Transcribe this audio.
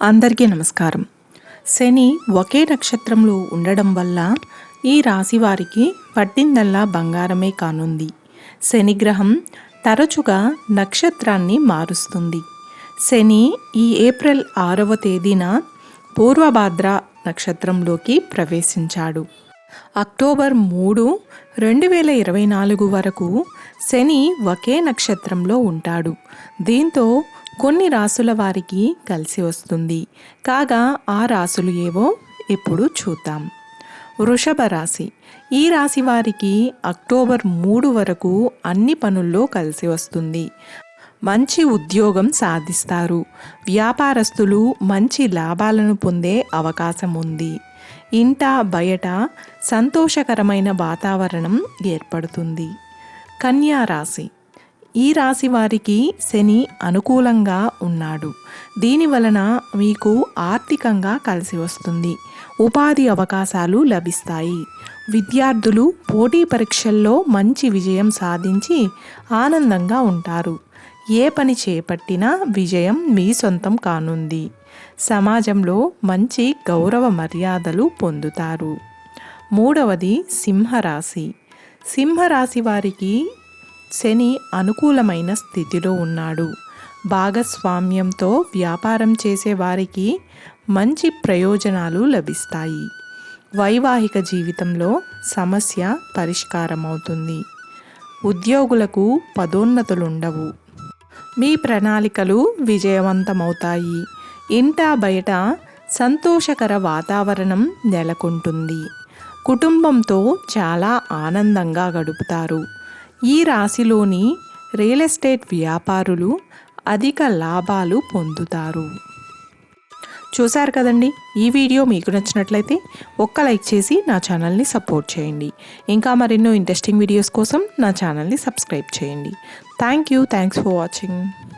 అందరికీ నమస్కారం. శని ఒకే నక్షత్రంలో ఉండడం వల్ల ఈ రాశి వారికి పట్టిందల్లా బంగారమే కానుంది. శని గ్రహం తరచుగా నక్షత్రాన్ని మారుస్తుంది. శని ఈ ఏప్రిల్ ఆరవ తేదీన పూర్వభాద్ర నక్షత్రంలోకి ప్రవేశించాడు. అక్టోబర్ మూడు రెండు వేల ఇరవై నాలుగు వరకు శని ఒకే నక్షత్రంలో ఉంటాడు. దీంతో కొన్ని రాసుల వారికి కలిసి వస్తుంది. కాగా ఆ రాసులు ఏవో ఇప్పుడు చూద్దాం. వృషభ రాశి. ఈ రాశి వారికి అక్టోబర్ మూడు వరకు అన్ని పనుల్లో కలిసి వస్తుంది. మంచి ఉద్యోగం సాధిస్తారు. వ్యాపారస్తులు మంచి లాభాలను పొందే అవకాశం ఉంది. ఇంట బయట సంతోషకరమైన వాతావరణం ఏర్పడుతుంది. కన్యా రాశి. ఈ రాశి వారికి శని అనుకూలంగా ఉన్నాడు. దీని వలన మీకు ఆర్థికంగా కలిసి వస్తుంది. ఉపాధి అవకాశాలు లభిస్తాయి. విద్యార్థులు పోటీ పరీక్షల్లో మంచి విజయం సాధించి ఆనందంగా ఉంటారు. ఏ పని చేపట్టినా విజయం మీ సొంతం కానుంది. సమాజంలో మంచి గౌరవ మర్యాదలు పొందుతారు. మూడవది సింహరాశి. సింహరాశి వారికి శని అనుకూలమైన స్థితిలో ఉన్నాడు. భాగస్వామ్యంతో వ్యాపారం చేసేవారికి మంచి ప్రయోజనాలు లభిస్తాయి. వైవాహిక జీవితంలో సమస్య పరిష్కారం అవుతుంది ఉద్యోగులకు పదోన్నతులుండవు. మీ ప్రణాళికలు విజయవంతమవుతాయి. ఇంటా బయట సంతోషకర వాతావరణం నెలకొంటుంది. కుటుంబంతో చాలా ఆనందంగా గడుపుతారు. ఈ రాశిలోని రియల్ ఎస్టేట్ వ్యాపారులు అధిక లాభాలు పొందుతారు. చూశారు కదండి? ఈ వీడియో మీకు నచ్చినట్లయితే ఒక్క లైక్ చేసి నా ఛానల్ని సపోర్ట్ చేయండి. ఇంకా మరెన్నో ఇంట్రెస్టింగ్ వీడియోస్ కోసం నా ఛానల్ని సబ్స్క్రైబ్ చేయండి. Thank you. Thanks for watching.